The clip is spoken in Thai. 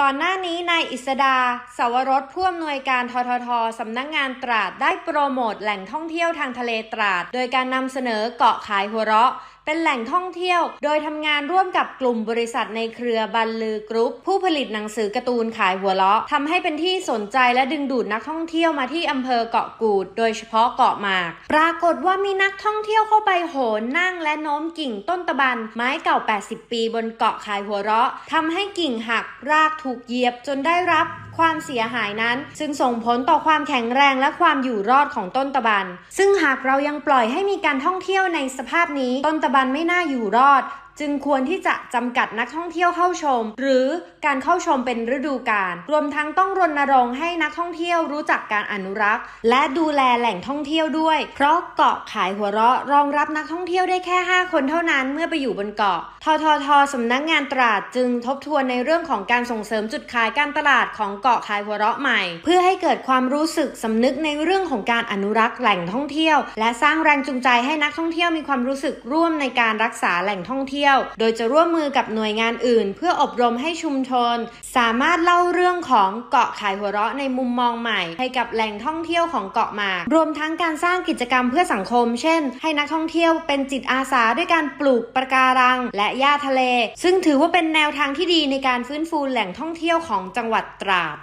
ก่อนหน้านี้นายอิสดา สวรสผู้อำนวยการทททสำนักงานตราดได้โปรโมทแหล่งท่องเที่ยวทางทะเลตราด โดยการนำเสนอเกาะขายหัวเราะ เป็นแหล่งท่องเที่ยว โดยทำงานร่วมกับกลุ่มบริษัทในเครือบันลือกรุ๊ป ผู้ผลิตหนังสือการ์ตูนขายหัวเราะทำให้เป็นที่สนใจและดึงดูดนักท่องเที่ยวมาที่อำเภอเกาะกูด โดยเฉพาะเกาะหมาก ปรากฏว่ามีนักท่องเที่ยวเข้าไปโหนนั่งและโน้มกิ่งต้นตะบัน ไม้เก่า 80 ปีบนเกาะขายหัวเราะทำให้กิ่งหักรากถูกเหยียบจนได้รับความเสียหายนั้น ซึ่งส่งผลต่อความแข็งแรงและความอยู่รอดของต้นตะบัน ซึ่งหากเรายังปล่อยให้มีการท่องเที่ยวในสภาพนี้ต้นตะบันไม่น่าอยู่รอดจึงควรที่จะจำกัดนักท่องเที่ยวเข้าชม หรือการเข้าชมเป็นฤดูกาลรวมทั้งต้องรณรงค์ให้นักท่องเที่ยวรู้จักการอนุรักษ์ และดูแลแหล่งท่องเที่ยวด้วย เพราะเกาะขายหัวเราะรองรับนักท่องเที่ยวได้แค่ 5 คนเท่านั้นเมื่อไปอยู่บนเกาะทททสำนักงานตราดจึงทบทวนในเรื่องของการส่งเสริมจุดขายการตลาดของเกาะขายหัวเราะใหม่ เพื่อให้เกิดความรู้สึกสำนึกในเรื่องของการอนุรักษ์แหล่งท่องเที่ยว และสร้างแรงจูงใจให้นักท่องเที่ยวมีความรู้สึกร่วมในการรักษาแหล่งท่องเที่ยวที่ยว โดยจะร่วมมือกับหน่วยงานอื่น เพื่ออบรมให้ชุมชน สามารถเล่าเรื่องของเกาะขายหัวเราะในมุมมองใหม่ ให้กับแหล่งท่องเที่ยวของเกาะหมาก รวมทั้งการสร้างกิจกรรมเพื่อสังคม เช่น ให้นักท่องเที่ยวเป็นจิตอาสาด้วยการปลูกปะการัง และหญ้าทะเล ซึ่งถือว่าเป็นแนวทางที่ดีในการฟื้นฟูแหล่งท่องเที่ยวของจังหวัดตราด